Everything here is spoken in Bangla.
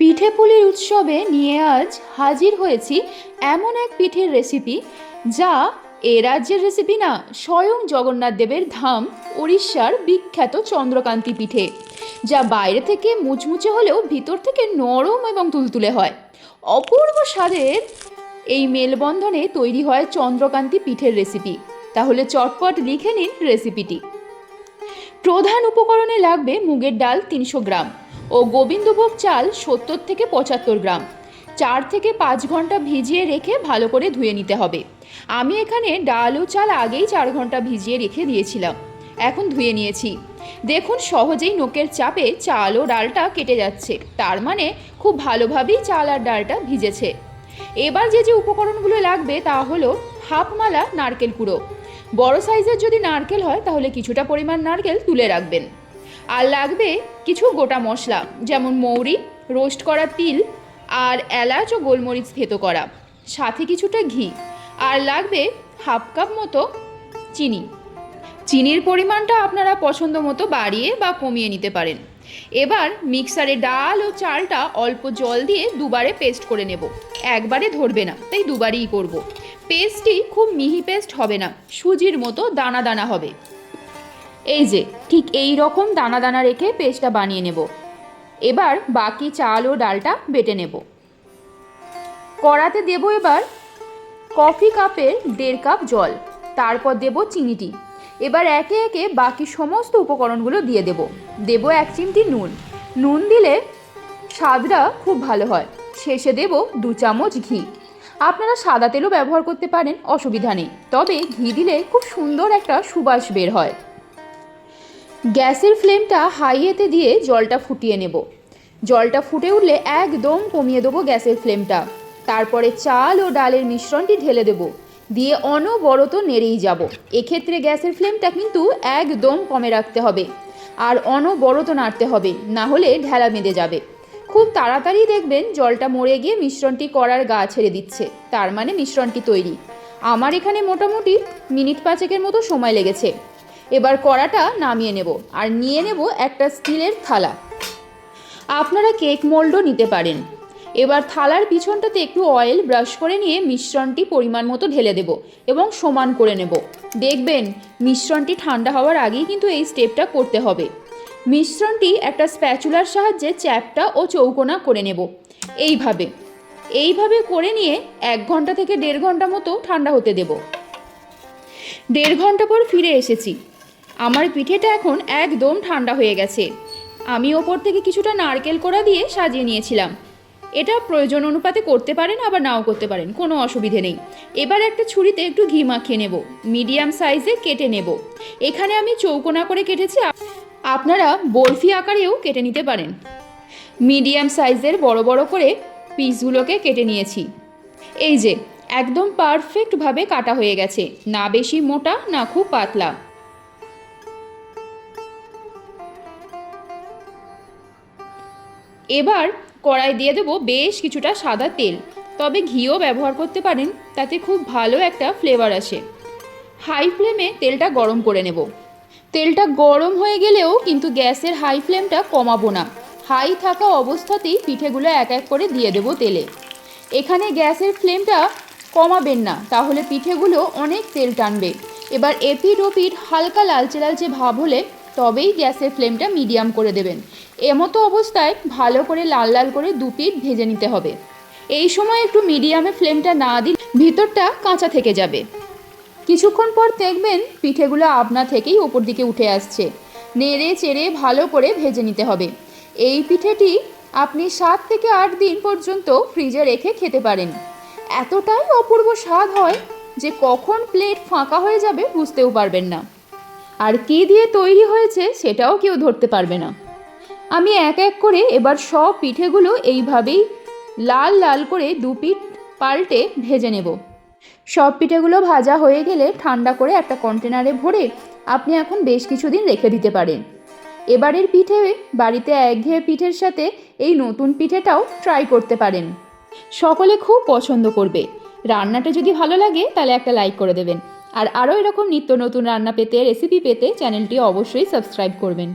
পিঠে পুলির উৎসবে নিয়ে আজ হাজির হয়েছি এমন এক পিঠের রেসিপি যা এ রাজ্যের রেসিপি না স্বয়ং জগন্নাথ দেবের ধাম উড়িষ্যার বিখ্যাত চন্দ্রকান্তি পিঠে, যা বাইরে থেকে মুচমুচে হলেও ভিতর থেকে নরম এবং তুলতুলে হয়। অপূর্ব স্বাদের এই মেলবন্ধনে তৈরি হয় চন্দ্রকান্তি পিঠের রেসিপি তাহলে চটপট লিখে নিন রেসিপিটি প্রধান উপকরণে লাগবে মুগের ডাল তিনশো গ্রাম। ও গোবিন্দভোগ চাল সত্তর থেকে পঁচাত্তর গ্রাম। চার থেকে পাঁচ ঘণ্টা ভিজিয়ে রেখে ভালো করে ধুয়ে নিতে হবে। আমি এখানে ডাল ও চাল আগেই চার ঘণ্টা ভিজিয়ে রেখে দিয়েছিলাম। এখন ধুয়ে নিয়েছি। দেখুন সহজেই নোকের চাপে চাল ও ডালটা কেটে যাচ্ছে। তার মানে খুব ভালোভাবেই চাল আর ডালটা ভিজেছে। এবার যে যে উপকরণগুলো লাগবে তা হলো হাফ মালা নারকেল কুড়ো। বড় সাইজের যদি নারকেল হয় তাহলে কিছুটা পরিমাণ নারকেল তুলে রাখবেন। আর লাগবে কিছু গোটা মশলা, যেমন মৌরি, রোস্ট করা তিল আর এলাচ ও গোলমরিচ থেতো করা, সাথে কিছুটা ঘি আর লাগবে হাফ কাপ মতো চিনি। চিনির পরিমাণটা আপনারা পছন্দ মতো বাড়িয়ে বা কমিয়ে নিতে পারেন। এবার মিক্সারে ডাল ও চালটা অল্প জল দিয়ে দুবারে পেস্ট করে নেব। একবারে ধরবে না, তাই দুবারই করব। পেস্টটি খুব মিহি পেস্ট হবে না, সুজির মতো দানা দানা হবে। এই যে, ঠিক এই রকম দানা দানা রেখে পেস্টটা বানিয়ে নেব। এবার বাকি চাল ও ডালটা বেটে নেব। কড়াতে দেব এবার কফি কাপের দেড় কাপ জল, তারপর দেব চিনিটি। এবার একে একে বাকি সমস্ত উপকরণগুলো দিয়ে দেব। দেব এক চিমটি নুন। নুন দিলে স্বাদটা খুব ভালো হয়। শেষে দেব দু চামচ ঘি। আপনারা সাদা তেলও ব্যবহার করতে পারেন, অসুবিধা নেই। তবে ঘি দিলে খুব সুন্দর একটা সুবাস বের হয়। গ্যাসের ফ্লেমটা হাইয়েতে দিয়ে জলটা ফুটিয়ে নেব। জলটা ফুটে উঠলে একদম কমিয়ে দেবো গ্যাসের ফ্লেমটা। তারপরে চাল ও ডালের মিশ্রণটি ঢেলে দেব। দিয়ে অনবরত নেড়েই যাব। এক্ষেত্রে গ্যাসের ফ্লেমটা কিন্তু একদম কমে রাখতে হবে। আর অনবরত নাড়তে হবে, না হলে ঢেলা বেঁধে যাবে। খুব তাড়াতাড়ি দেখবেন জলটা মরে গিয়ে মিশ্রণটি করার গা ছেড়ে দিচ্ছে। তার মানে মিশ্রণটি তৈরি। আমার এখানে মোটামুটি মিনিট পাঁচেকের মতো সময় লেগেছে। এবার কড়াটা নামিয়ে নেব আর নিয়ে নেব একটা স্টিলের থালা। আপনারা কেক মোল্ডও নিতে পারেন। এবার থালার পিছনটাতে একটু অয়েল ব্রাশ করে নিয়ে মিশ্রণটি পরিমাণ মতো ঢেলে দেব এবং সমান করে নেব। দেখবেন, মিশ্রণটি ঠান্ডা হওয়ার আগেই কিন্তু এই স্টেপটা করতে হবে। মিশ্রণটি একটা স্প্যাচুলার সাহায্যে চ্যাপটা ও চৌকোনা করে নেব। এইভাবে। এইভাবে করে নিয়ে এক ঘণ্টা থেকে দেড় ঘণ্টা মতো ঠান্ডা হতে দেব। দেড় ঘণ্টা পর ফিরে এসেছি। আমার পিঠেটা এখন একদম ঠান্ডা হয়ে গেছে। আমি ওপর থেকে কিছুটা নারকেল কোড়া দিয়ে সাজিয়ে নিয়েছিলাম। এটা প্রয়োজন অনুপাতে করতে পারেন, আবার নাও করতে পারেন, কোনো অসুবিধে নেই। এবার একটা ছুরিতে একটু ঘি মাখিয়ে নেব, মিডিয়াম সাইজে কেটে নেব। এখানে আমি চৌকোনা করে কেটেছি আপনারা বরফি আকারেও কেটে নিতে পারেন। মিডিয়াম সাইজের বড় বড় করে পিসগুলোকে কেটে নিয়েছি। এই যে, একদম পারফেক্টভাবে কাটা হয়ে গেছে, না বেশি মোটা, না খুব পাতলা। এবার কড়াই দিয়ে দেবো বেশ কিছুটা সাদা তেল। তবে ঘিও ব্যবহার করতে পারেন, তাতে খুব ভালো একটা ফ্লেভার আসে। হাই ফ্লেমে তেলটা গরম করে নেব। তেলটা গরম হয়ে গেলেও কিন্তু গ্যাসের হাই ফ্লেমটা কমাবো না। হাই থাকা অবস্থাতেই পিঠেগুলো এক এক করে দিয়ে দেবো তেলে। এখানে গ্যাসের ফ্লেমটা কমাবেন না, তাহলে পিঠেগুলো অনেক তেল টানবে। এবার এপিড ওপিড হালকা লালচে লালচে ভাব হলে তবেই গ্যাসের ফ্লেমটা মিডিয়াম করে দেবেন। এমতো অবস্থায় ভালো করে লাল লাল করে দু পিঠ ভেজে নিতে হবে। এই সময় একটু মিডিয়ামে ফ্লেমটা না দিলে ভিতরটা কাঁচা থেকে যাবে। কিছুক্ষণ পর দেখবেন পিঠেগুলো আপনা থেকেই ওপর দিকে উঠে আসছে। নেড়ে চেড়ে ভালো করে ভেজে নিতে হবে। এই পিঠেটি আপনি সাত থেকে আট দিন পর্যন্ত ফ্রিজে রেখে খেতে পারেন। এতটাই অপূর্ব স্বাদ হয় যে কখন প্লেট ফাঁকা হয়ে যাবে বুঝতেও পারবেন না। আর কী দিয়ে তৈরি হয়েছে সেটাও কেউ ধরতে পারবে না। আমি এক এক করে এবার সব পিঠেগুলো এইভাবেই লাল লাল করে দু পিঠ পাল্টে ভেজে নেব। সব পিঠেগুলো ভাজা হয়ে গেলে ঠান্ডা করে একটা কন্টেনারে ভরে আপনি এখন বেশ কিছুদিন রেখে দিতে পারেন। এবারের পিঠে বাড়িতে একঘেয়ে পিঠের সাথে এই নতুন পিঠেটাও ট্রাই করতে পারেন। সকলে খুব পছন্দ করবে। রান্নাটা যদি ভালো লাগে তাহলে একটা লাইক করে দেবেন। আর আরও এরকম নিত্য নতুন রান্না পেতে রেসিপি পেতে চ্যানেলটি অবশ্যই সাবস্ক্রাইব করবেন।